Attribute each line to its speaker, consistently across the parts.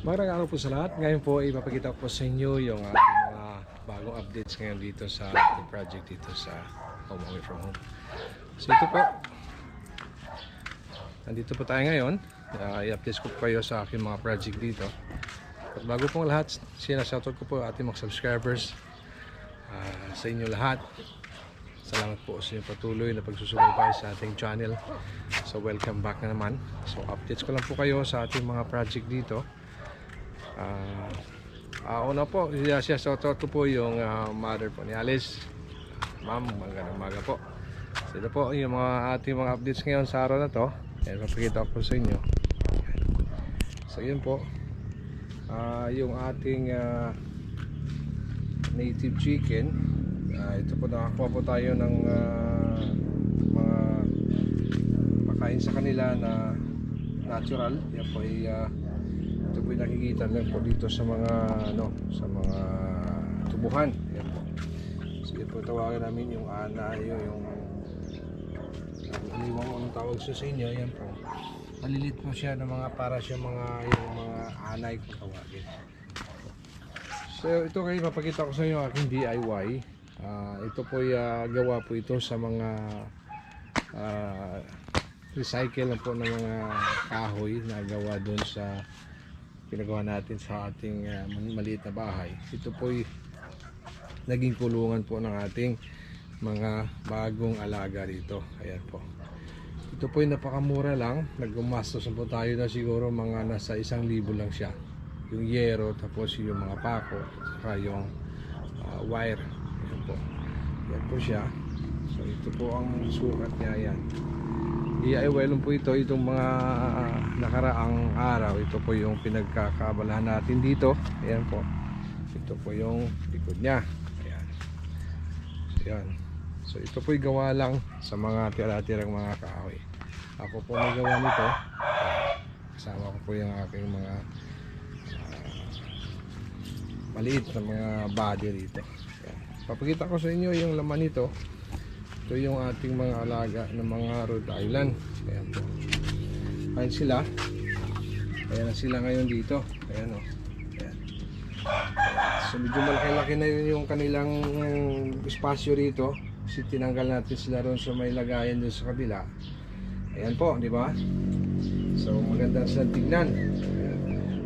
Speaker 1: Magandang araw po sa lahat. Ngayon po ipapakita ko sa inyo yung ating mga bagong updates ngayon dito sa ating project dito sa Home Away From Home. So ito po. Nandito po tayo ngayon. Uh, I-update ko po kayo sa aking mga project dito. At bago pong lahat, sinashoutout ko po ating mga subscribers ah, sa inyo lahat. Salamat po sa inyong patuloy na pagsusubaybay sa ating channel. So welcome back na naman. So updates ko lang po kayo sa ating mga project dito. Ah, ah, una po, siya, siya sa ko po yung ah, mother po ni Alice. Ma'am, magandang umaga po. So po yung mga ating mga updates ngayon sa araw na to. Ayan, papakita ko sa inyo. So yun po. Ah, yung ating ah, native chicken. Ah, ito po nakakuha po tayo ng ah, mga pakain sa kanila na natural. Yan po ay yung nakikita lang po dito sa mga ano sa mga tubuhan. Yan po. Yan po tawagan namin yung ana yung yung iniwang ang tawag sa inyo. Yan po. Malilit po siya ng mga para siya mga yung mga anay kung tawagin. So ito kayo mapakita ko sa inyo aking DIY. Ah, ito po ay ah, gawa po ito sa mga ah, recycle po ng mga kahoy na gawa doon sa pinagawa natin sa ating ah, maliit na bahay. Ito po ay naging kulungan po ng ating mga bagong alaga dito. Ayan po. Ito po ay napakamura lang. Naggumastos na po tayo na siguro mga nasa isang libo lang siya. Yung yero, tapos yung mga pako, saka yung ah, wire. Ayan po. Yan po siya. So ito po ang sukat niya yan. DIY lang po ito. Itong mga nakaraang araw. Ito po yung pinagkakabalahan natin dito. Ayan po. Ito po yung likod niya. Ayan. So yan. So ito po gawa lang sa mga tira-tirang mga kahoy. Ako po may gawa nito. Kasama ko po yung aking mga ah, maliit na mga body rito. Ayan. Papakita ko sa inyo yung laman nito. Ito yung ating mga alaga ng mga Rhode Island. Ayan po. Ayan sila. Ayan na sila ngayon dito. Ayan o. Ayan. So medyo malaki-laki na yun yung kanilang espasyo rito. Kasi tinanggal natin sila ron sa may lagayan doon sa kabila. Ayan po, di ba? So maganda sila tignan.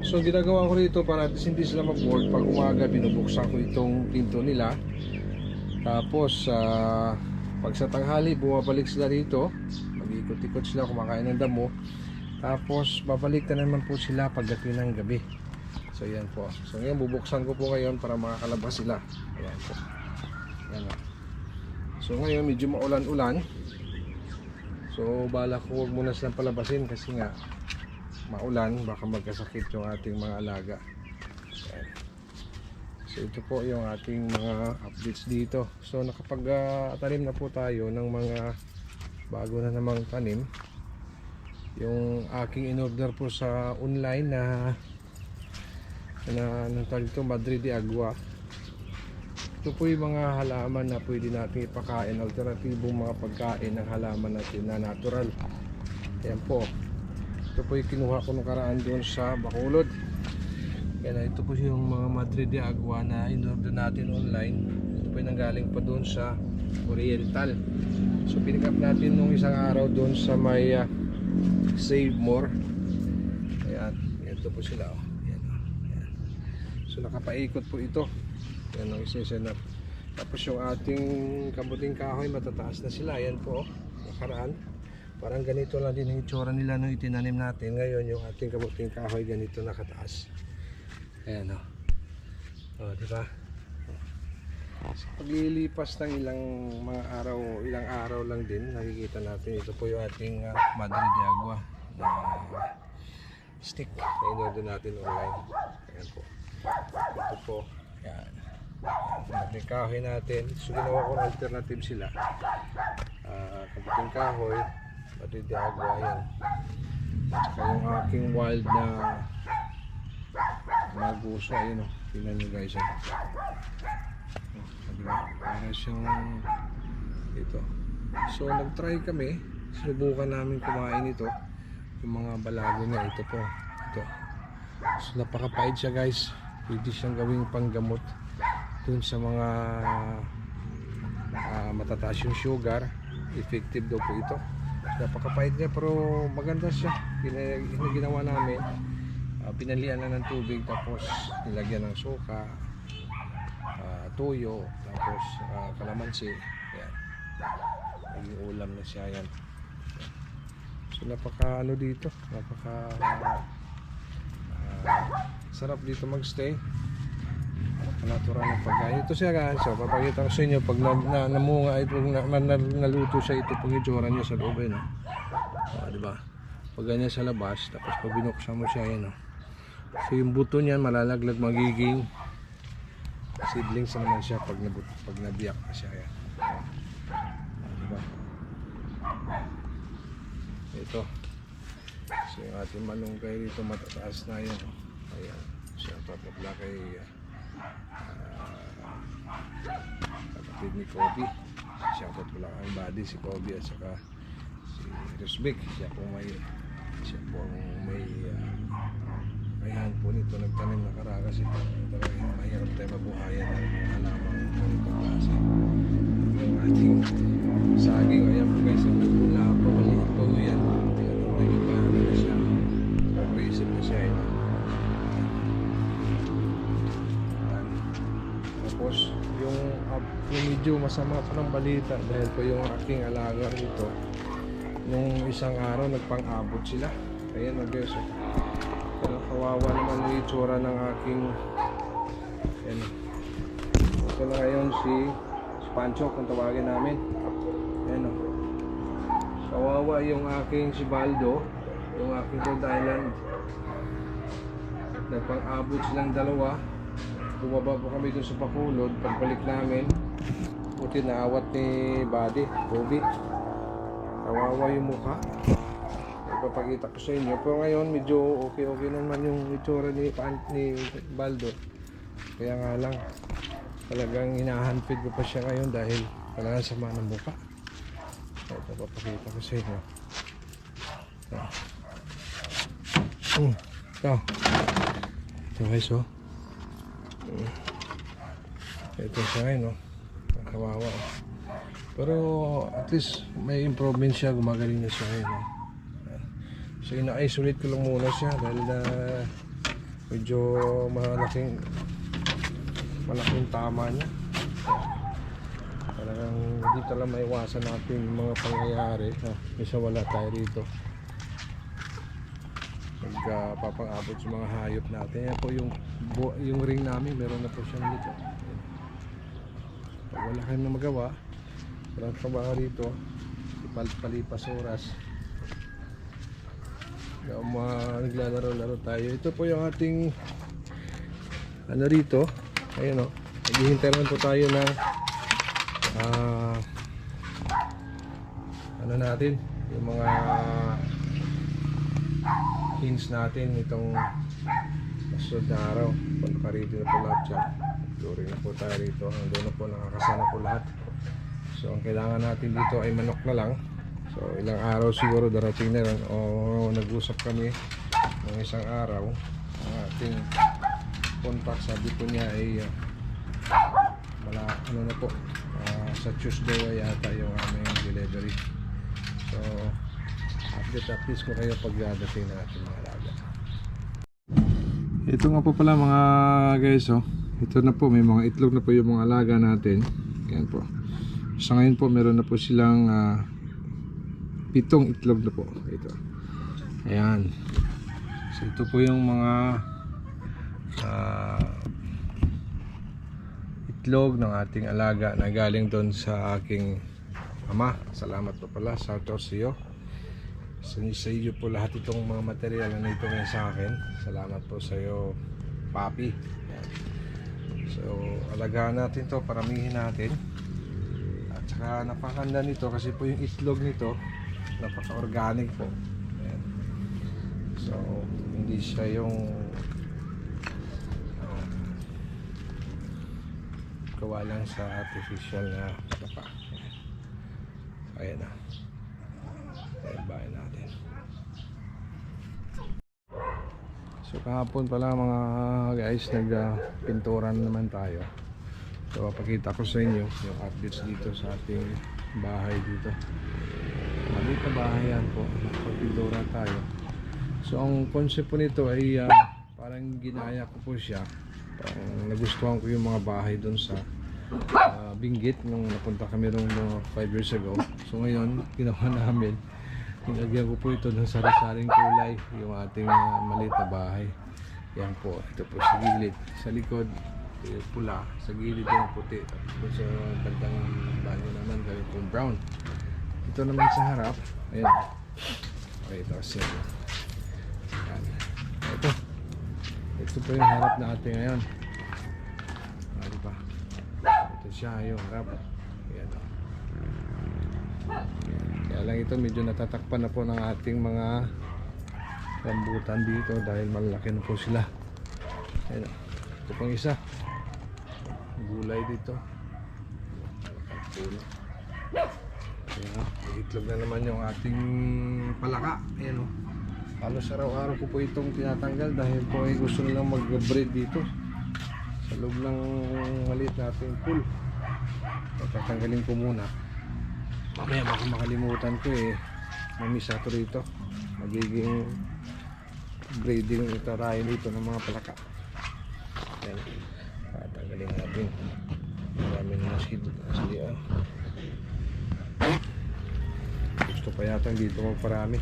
Speaker 1: So ginagawa ko rito para hindi sila mag-board. Pag umaga binubuksan ko itong pinto nila. Tapos ah, pag sa tanghali bumabalik sila rito. Mag-ikot-ikot sila kumakain ng damo. Tapos babalik na naman po sila pagdating ng gabi. So yan po. So ngayon bubuksan ko po ngayon para makakalabas sila. Ayan po. Ayan. So ngayon medyo maulan-ulan. So bala ko huwag muna silang palabasin kasi nga maulan baka magkasakit yung ating mga alaga. Ayan. So ito po yung ating mga updates dito. So nakapag-tanim na po tayo ng mga bago na namang tanim. Yung aking in-order po sa online na na anong tawag ito, Madrid de Agua. Ito po yung mga halaman na pwede natin ipakain, alternatibong mga pagkain ng halaman natin na natural. Ayan po. Ito po yung kinuha ko nung karaan doon sa Bacolod. Kaya ito po yung mga Madrid de Agua na in-order natin online. Ito po nanggaling pa doon sa Oriental. So pinick up natin nung isang araw doon sa may ah, Save More. Ayan, ito po sila. Oh. Ayan, oh. Ayan. So nakapaikot po ito. Yan ang isa-set up. Tapos yung ating kabuting kahoy matataas na sila. Ayan po, oh. nakaraan. Parang ganito lang din ang itsura nila nung itinanim natin. Ngayon yung ating kabuting kahoy ganito nakataas. Ayan o. Oh. oh, di ba? Sa paglilipas ng ilang mga araw, ilang araw lang din, nakikita natin ito po yung ating uh, Madre de Agua na stick na in-order natin online. Ayan po. Ito po. Ayan. Kamuting kahoy natin. So ginawa ko alternative sila. Uh, kamuting kahoy, Madre de Agua, ayan. Saka yung aking wild na maguso, ayun o. Tingnan nyo guys. Oh. Diba? Para siyang ito. So nag-try kami. Sinubukan namin kumain ito. Yung mga balago niya ito po. Ito. So, napakapait siya guys. Pwede siyang gawing panggamot dun sa mga ah, matataas yung sugar. Effective daw po ito. Napakapait niya pero maganda siya. Gina- gina- ginawa namin. Ah, pinalian na ng tubig tapos nilagyan ng suka, ah, tuyo, tapos ah, kalamansi. Yan. Naging ulam na siya yan. So napaka ano dito, napaka ah, sarap dito magstay. Natural na pagkain. Ito siya guys, so papakita ko sa inyo pag na, na, namunga ito, na, na, naluto siya ito pag itsura niya sa loob eh, no? Ah, di ba? Pag ganyan sa labas, tapos pag binuksan mo siya, yun, no? So yung buto niyan malalaglag magiging seedlings na naman siya pag, nabut, pag nabiyak na siya. Yan. Ah, di ba? Ito. So yung ating malunggay dito matataas na yun. Ayan. Out na pala kay ah, kapatid ni Kobe. Shout out pala kay buddy si Kobe at saka si Rusbek. Siya po may siya po ang may uh, may po nito nagtanim na kara kasi talagang mahirap tayo mabuhayan ng mga halamang ganito klase. Yung ating saging, ayan po guys, ang nagmula po, maliit po yan. Naging paano na siya. Aggressive na siya. Yun. Yan. Tapos, yung, uh, yung medyo masama pa ng balita dahil po yung aking alaga dito, nung isang araw nagpang-abot sila. Ayan, mag-beso. Pero kawawa naman yung itsura ng aking Ayan. Ito na ngayon si Pancho kung tawagin namin. Ayan o. Kawawa yung aking si Baldo, yung aking Rhode Island. Nagpang-abot silang dalawa. Bumaba po kami dun sa Bacolod. Pagbalik namin, puti na awat ni Buddy, Bobby. Kawawa yung mukha. Ipapakita ko sa inyo. Pero ngayon, medyo okay-okay naman yung itsura ni, ni Baldo. Kaya nga lang, talagang hinahandpid ko pa siya ngayon dahil talagang sama ng mukha. Ito, papakita ko sa inyo. Ito. Mm, ito. Ito guys, oh. Mm. Ito siya ngayon, oh. Kawawa, oh. Pero at least may improvement siya, gumagaling na siya ngayon, oh. So ina-isolate ko lang muna siya dahil na medyo malaking malaking tama niya. Talagang hindi talaga maiwasan natin yung mga pangyayari. Ha, isa wala tayo rito. Pagkapapang-abot sa mga hayop natin. Yan po yung, yung ring namin, meron na po siyang dito. Pag wala kayong magawa, walang trabaho rito, ipal-palipas oras. Yung mga naglalaro-laro tayo. Ito po yung ating ano rito. Ayun o. Naghihintay naman po tayo ng ah, ano natin yung mga hints natin itong masunod na araw. Punta rito na po lahat siya. Turing na po tayo rito. Hanggang na po nakakasana po lahat. So ang kailangan natin dito ay manok na lang. So ilang araw siguro darating na lang o nag-usap kami ng isang araw. Ang ating contact sabi ko niya ay uh, ano na po ah, sa Tuesday ay yata yung aming delivery. So update updates ko kayo pag dadating na ating mga alaga. Ito nga po pala mga guys oh. Ito na po may mga itlog na po yung mga alaga natin. Yan po. Sa ngayon po meron na po silang ah, pitong itlog na po ito ayan so ito po yung mga ah, itlog ng ating alaga na galing doon sa aking ama. Salamat po pala sa out sa iyo. Sa, iyo po lahat itong mga material na ito ngayon sa akin. Salamat po sa iyo, papi. Yan. So, alagaan natin to paramihin natin. At saka napakanda nito kasi po yung itlog nito napaka-organic po. Ayan. So, hindi siya yung gawa lang sa artificial na sapa. Ayan na. Ayan bahay natin. So So kahapon pala mga guys, nagpinturan naman tayo. So papakita ko sa inyo yung updates dito sa ating bahay dito. Maliit na bahay yan po, nagpapintura tayo. So ang concept po nito ay ah, parang ginaya ko po siya. Parang nagustuhan ko yung mga bahay doon sa ah, Binggit nung napunta kami nung 5 years ago. So ngayon, ginawa namin Nilagyan ko po ito ng sari-saring kulay, yung ating uh, maliit na bahay. Yan po, ito po sa gilid. Sa likod, yung pula. Sa gilid yung puti. Tapos sa bandang banyo naman, galing pong brown. Ito naman sa harap, ayan. Okay, ito kasi. Yan. Ito. Ito po yung harap natin ngayon. Ah, di ba? Ito siya, yung harap. Ayan. oh. Kaya lang ito medyo natatakpan na po ng ating mga rambutan dito dahil malaki na po sila. Ayan. Ito pang isa. Gulay dito. Gulay. Ayan. may Itlog na naman yung ating palaka. Ayan o. Halos araw-araw ko po itong tinatanggal dahil po ay gusto nilang mag-breed dito sa loob ng maliit nating pool. Tatanggalin ko muna. Mamaya baka makalimutan ko eh. Mamiss ako rito. Magiging breeding ito tayo dito ng mga palaka. Yan. Tatanggalin natin. Marami na seed. Sige ah. Pa yata dito magparami.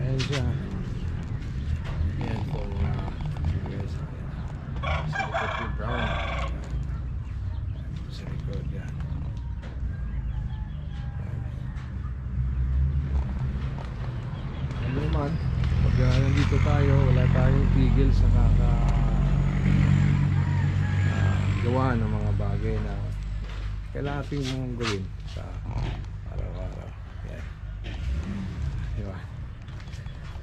Speaker 1: Ayan siya. Ayan po guys. Sa likod yung brown sa likod yan ano naman pag uh, nandito tayo wala tayong tigil sa kaka ah, gawa ng mga bagay na kailangan natin mong gawin sa araw-araw yan diba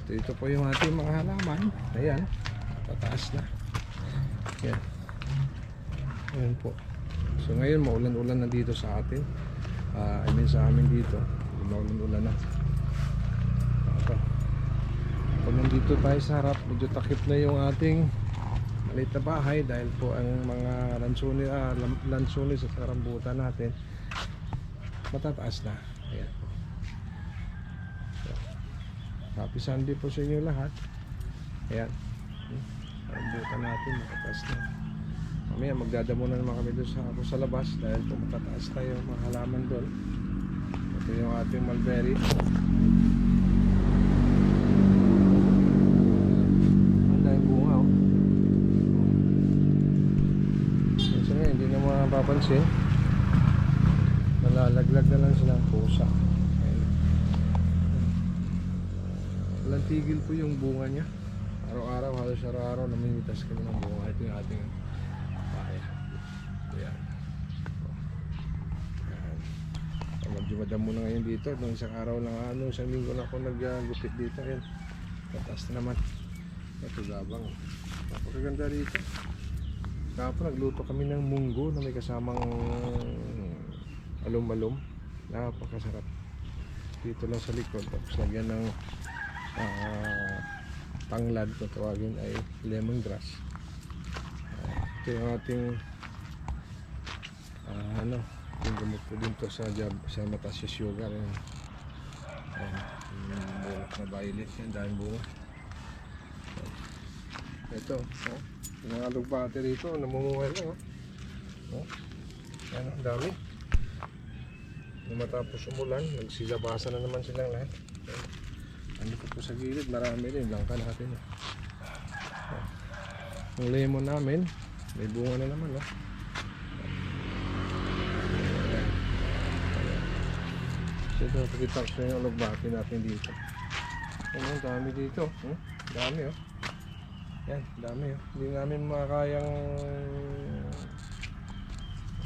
Speaker 1: ito, ito po yung ating mga halaman ayan tataas na yan. Ayan po. So ngayon maulan-ulan na dito sa atin. Ah, I mean sa amin dito. Maulan-ulan na. Ito. Pag nandito tayo sa harap, medyo takip na yung ating maliit na bahay dahil po ang mga lansuni, ah, lansuni sa karambutan natin matataas na. Ayan po. So, happy Sunday po sa inyo lahat. Ayan. Hmm. Rambutan natin, matataas na. Mamaya magdadamo na naman kami doon sa, ako sa labas dahil kung matataas tayo mga halaman doon. Ito yung ating mulberry. Ang daming bunga oh. Minsan nga, hindi na mapapansin. Nalalaglag na lang silang pusa. Walang tigil po yung bunga niya. Araw-araw, halos araw-araw namimitas kami ng bunga. Ito yung ating paya. Ayan. So, medyo madamo na ngayon dito. Nung isang araw lang, ano, isang linggo na ako naggupit dito. Ayan. Tatas na naman. Ito gabang. Napakaganda dito. Kapag nagluto kami ng munggo na may kasamang alum-alum. Napakasarap. Dito lang sa likod. Tapos lagyan ng ah, tanglad kung tawagin ay lemongrass. Ito yung ating ah, ano, yung gamot ko dito sa jab, sa mataas yung sugar. Ayan. Ayan, yung bulak na violet yan, dahil bunga. Ito, oh, yung mga lugbate rito, namumuhay lang, oh. Oh, yan, ang dami. Nung matapos umulan, nagsilabasan na naman silang lahat. Ayan. Ano po sa gilid, marami rin, langka natin. Oh. Oh. Yung lemon namin, may bunga na naman, oh. Ito, pakita ko sa inyo ang lugbate natin dito. Ang dami dito. Hmm? Dami, oh. Yan, dami, oh. Hindi namin makakayang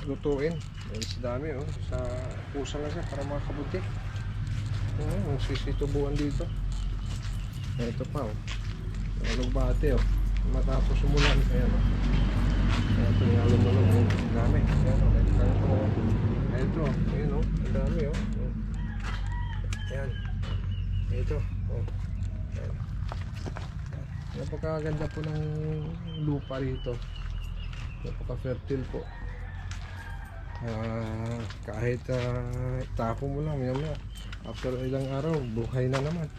Speaker 1: lutuin. Dahil sa dami, oh. Sa pusa lang siya para makabuti. Ang sisitubuan dito. Ito pa, oh. Ang lugbate, oh. Matapos umulan, ayan, oh. Ayan, ito yung alum-alum, oh. Dami. Ayan, oh. Ito, oh. Ito, oh. Ayan, oh. Ang dami, oh. Ayan. Ito. Oh. Ayan. Napakaganda po ng lupa rito. Napaka-fertile po. Ah, kahit uh, tapo mo lang, maya maya. After ilang araw, buhay na naman.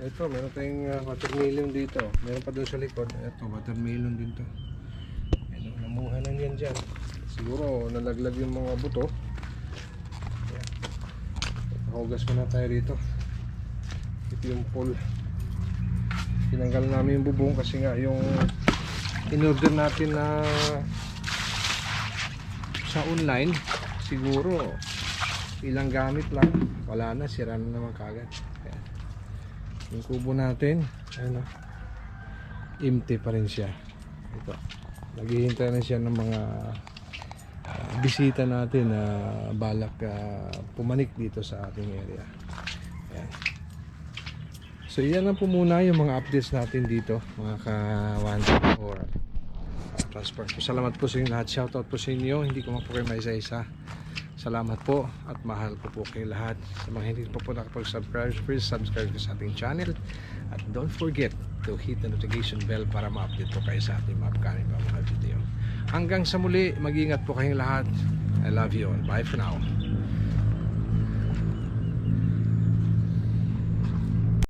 Speaker 1: Ito, meron tayong uh, watermelon dito. Meron pa doon sa likod. Ito, watermelon din to. Ano, namuha na yan dyan. Siguro, nalaglag yung mga buto. Hugas muna tayo rito. Ito yung pool. Tinanggal namin yung bubong kasi nga yung in-order natin na sa online siguro ilang gamit lang. Wala na sira na naman kagad yung kubo natin ano empty pa rin siya. Ito. Naghihintay na siya ng mga ah, bisita natin na balak ah, pumanik dito sa ating area. Ayan. So yan lang po muna yung mga updates natin dito mga ka or transport po. Salamat po sa inyo lahat. Shoutout po sa inyo. Hindi ko kayo maisa-isa. Salamat po at mahal ko po kayo lahat. Sa mga hindi po po nakapag-subscribe, please subscribe po sa ating channel. At don't forget to hit the notification bell para ma-update po kayo sa ating mga upcoming mga video. Hanggang sa muli, mag-ingat po kayong lahat. I love you all. Bye for now.